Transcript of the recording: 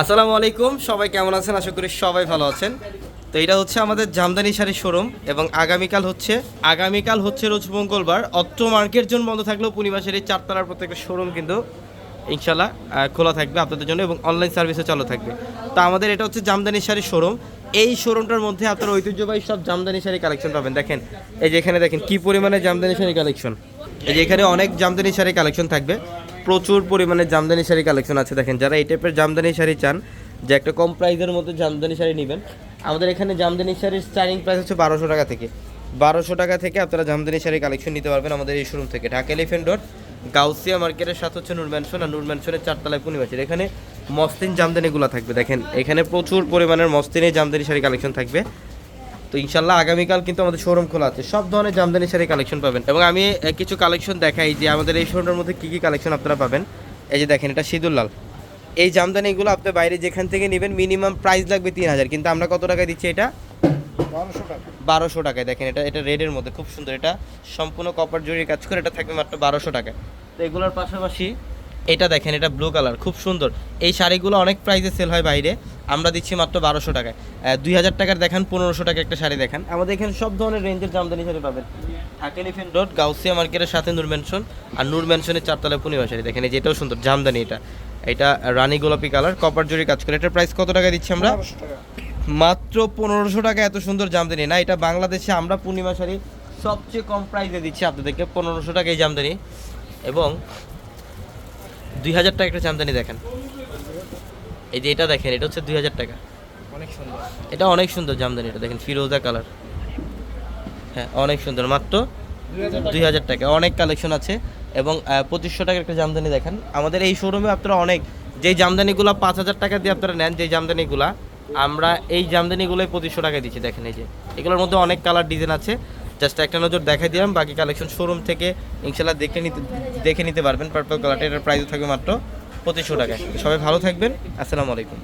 আসসালামু আলাইকুম, সবাই কেমন আছেন? আশা করি সবাই ভালো আছেন। তো এটা হচ্ছে আমাদের জামদানি শাড়ির শোরুম এবং আগামীকাল হচ্ছে আগামীকাল হচ্ছে রোজ মঙ্গলবার। অত্র মার্কেট জন্য বন্ধ থাকলেও পূর্ণিমা শাড়ির চারতলার প্রত্যেকটা শোরুম কিন্তু ইনশাল্লাহ খোলা থাকবে আপনাদের জন্য এবং অনলাইন সার্ভিসও চালু থাকবে। তো আমাদের এটা হচ্ছে জামদানি শাড়ির শোরুম এই শোরুমটার মধ্যে আপনারা ঐতিহ্যবাহী সব জামদানি শাড়ি কালেকশন পাবেন। দেখেন, এই যে এখানে দেখেন কি পরিমাণে জামদানি শাড়ি কালেকশন এই যে এখানে অনেক জামদানি শাড়ি কালেকশন থাকবে। প্রচুর পরিমাণে জামদানি শাড়ি কালেকশন আছে, দেখেন, যারা এই টাইপের জামদানি শাড়ি চান, যে একটা কম প্রাইসের মধ্যে জামদানি শাড়ি নেবেন, আমাদের এখানে জামদানি শাড়ির স্টার্টিং প্রাইস হচ্ছে বারোশো টাকা থেকে। বারোশো টাকা থেকে আপনারা জামদানি শাড়ি কালেকশন নিতে পারবেন আমাদের এই শোরুম থেকে। ঢাকা এলিফেন্ট রোড গাউসিয়া মার্কেটের সাথে হচ্ছে নূর ম্যানশন আর নূর ম্যানশনের চারতলায় পূর্ণিমাসের এখানে মস্তিন জামদানিগুলো থাকবে, দেখেন, এখানে প্রচুর পরিমাণের মস্তিনের জামদানি শাড়ি কালেকশন থাকবে। তো ইনশাল্লাহ আগামীকাল কিন্তু আমাদের শোরুম খোলা আছে। সব ধরনের জামদানি শাড়ি কালেকশন পাবেন। এবং আমি কিছু কালেকশন দেখাই যে আমাদের এই শোরুমের মধ্যে কী কী কালেকশন আপনারা পাবেন। এই যে দেখেন এটা সিঁদুর লাল এই জামদানিগুলো আপনি বাইরে যেখান থেকে নেবেন মিনিমাম প্রাইস লাগবে তিন হাজার। কিন্তু আমরা কত টাকায় দিচ্ছি এটা? বারোশো টাকায়। দেখেন এটা এটা রেডের মধ্যে। খুব সুন্দর। এটা সম্পূর্ণ কপার জরির কাজ করে এটা থাকবে মাত্র বারোশো টাকায়। তো এগুলোর পাশাপাশি এটা দেখেন এটা ব্লু কালার খুব সুন্দর। এই শাড়িগুলো অনেক প্রাইসে সেল হয় বাইরে। আমরা দিচ্ছি মাত্র বারোশো টাকায়। দুই হাজার টাকার দেখান পনেরোশো টাকা একটা শাড়ি দেখান। আমাদের এখানে সব ধরনের রেঞ্জের জামদানি শাড়ি পাবেন। ঢাকা এলিফেন্ট রোড গাউসিয়া মার্কেটের সাথে নূর ম্যানশন আর নূর ম্যানশনের চারতলা পূর্ণিমা শাড়ি। দেখেন এই যে এটাও সুন্দর জামদানি এটা। এটা রানী গোলাপি কালার কপার জরি কাজ করে। এটার প্রাইস কত টাকা দিচ্ছি আমরা? মাত্র পনেরোশো টাকা এত সুন্দর জামদানি। না এটা বাংলাদেশে আমরা পূর্ণিমা শাড়ি সবচেয়ে কম প্রাইসে দিচ্ছি আপনাদেরকে পনেরোশো টাকা এই জামদানি। এবং দুই হাজার টাকা একটা জামদানি দেখেন। এই যে এটা দেখেন এটা হচ্ছে দুই হাজার টাকা। অনেক সুন্দর। এটা অনেক সুন্দর জামদানি এটা দেখেন ফিরোজা কালার। হ্যাঁ অনেক সুন্দর। মাত্র দুই হাজার টাকা। অনেক কালেকশন আছে এবং পঁচিশশো টাকার একটা জামদানি দেখেন। আমাদের এই শোরুমে আপনারা অনেক যেই জামদানিগুলো পাঁচ হাজার টাকা দিয়ে আপনারা নেন যেই জামদানিগুলা আমরা এই জামদানিগুলোই পঁচিশশো টাকায় দিচ্ছি। দেখেন এই যে এগুলোর মধ্যে অনেক কালার ডিজাইন আছে। জাস্ট একটা নজর দেখাই দিলাম, বাকি কালেকশন শোরুম থেকে ইনশাল্লাহ দেখে নিতে দেখে নিতে পারবেন। পার্পল কালারটা এটার প্রাইস থাকবে মাত্র পঁচিশশো টাকায়। সবাই ভালো থাকবেন, আসসালামু আলাইকুম।